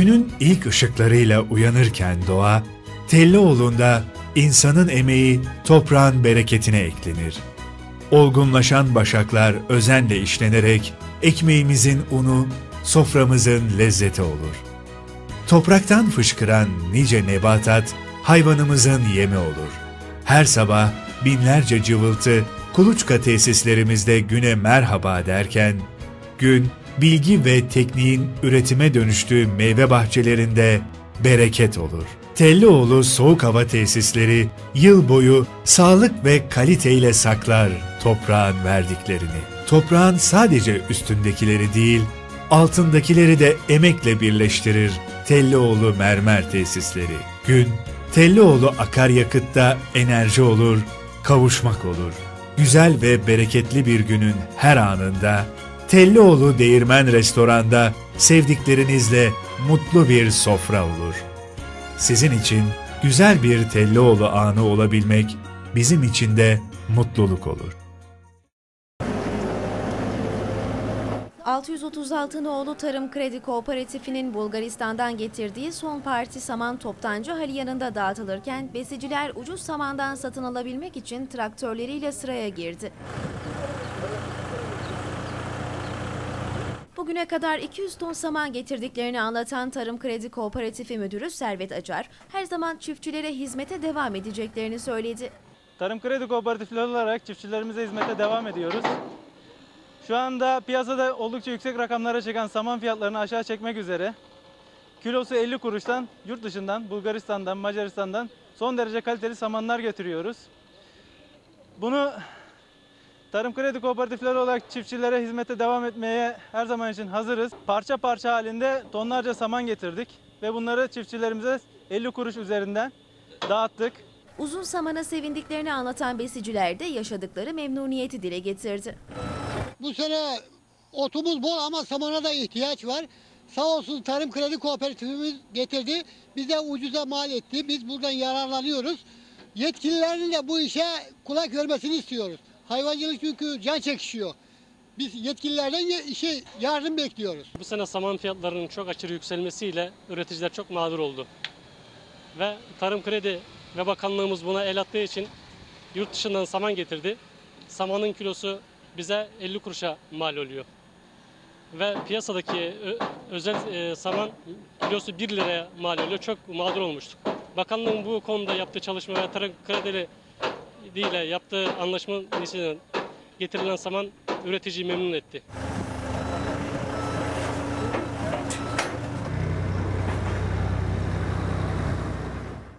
Günün ilk ışıklarıyla uyanırken doğa, Tellioğlu'nda insanın emeği toprağın bereketine eklenir. Olgunlaşan başaklar özenle işlenerek ekmeğimizin unu, soframızın lezzeti olur. Topraktan fışkıran nice nebatat hayvanımızın yemi olur. Her sabah binlerce cıvıltı kuluçka tesislerimizde güne merhaba derken, gün bilgi ve tekniğin üretime dönüştüğü meyve bahçelerinde bereket olur. Tellioğlu Soğuk Hava Tesisleri yıl boyu sağlık ve kaliteyle saklar toprağın verdiklerini. Toprağın sadece üstündekileri değil, altındakileri de emekle birleştirir Tellioğlu Mermer Tesisleri. Gün, Tellioğlu akaryakıtta enerji olur, kavuşmak olur. Güzel ve bereketli bir günün her anında Tellioğlu Değirmen Restoran'da sevdiklerinizle mutlu bir sofra olur. Sizin için güzel bir Tellioğlu anı olabilmek bizim için de mutluluk olur. 636 Noğlu Tarım Kredi Kooperatifi'nin Bulgaristan'dan getirdiği son parti saman toptancı hali yanında dağıtılırken besiciler ucuz samandan satın alabilmek için traktörleriyle sıraya girdi. Bugüne kadar 200 ton saman getirdiklerini anlatan Tarım Kredi Kooperatifi Müdürü Servet Acar, her zaman çiftçilere hizmete devam edeceklerini söyledi. Tarım Kredi Kooperatifleri olarak çiftçilerimize hizmete devam ediyoruz. Şu anda piyasada oldukça yüksek rakamlara çıkan saman fiyatlarını aşağı çekmek üzere kilosu 50 kuruştan yurt dışından, Bulgaristan'dan, Macaristan'dan son derece kaliteli samanlar getiriyoruz. Bunu Tarım Kredi Kooperatifleri olarak çiftçilere hizmete devam etmeye her zaman için hazırız. Parça parça halinde tonlarca saman getirdik ve bunları çiftçilerimize 50 kuruş üzerinden dağıttık. Uzun samana sevindiklerini anlatan besiciler de yaşadıkları memnuniyeti dile getirdi. Bu sene otumuz bol ama samana da ihtiyaç var. Sağ olsun Tarım Kredi Kooperatifimiz getirdi. Bize ucuza mal etti. Biz buradan yararlanıyoruz. Yetkililerin de bu işe kulak vermesini istiyoruz. Hayvancılık çünkü can çekişiyor. Biz yetkililerden ye- şey, yardım bekliyoruz. Bu sene saman fiyatlarının çok aşırı yükselmesiyle üreticiler çok mağdur oldu. Ve Tarım Kredi ve Bakanlığımız buna el attığı için yurt dışından saman getirdi. Samanın kilosu bize 50 kuruşa mal oluyor. Ve piyasadaki özel e, saman kilosu 1 liraya mal oluyor. Çok mağdur olmuştuk. Bakanlığın bu konuda yaptığı çalışma ve Tarım Kredi ile yaptığı anlaşma getirilen saman üreticiyi memnun etti.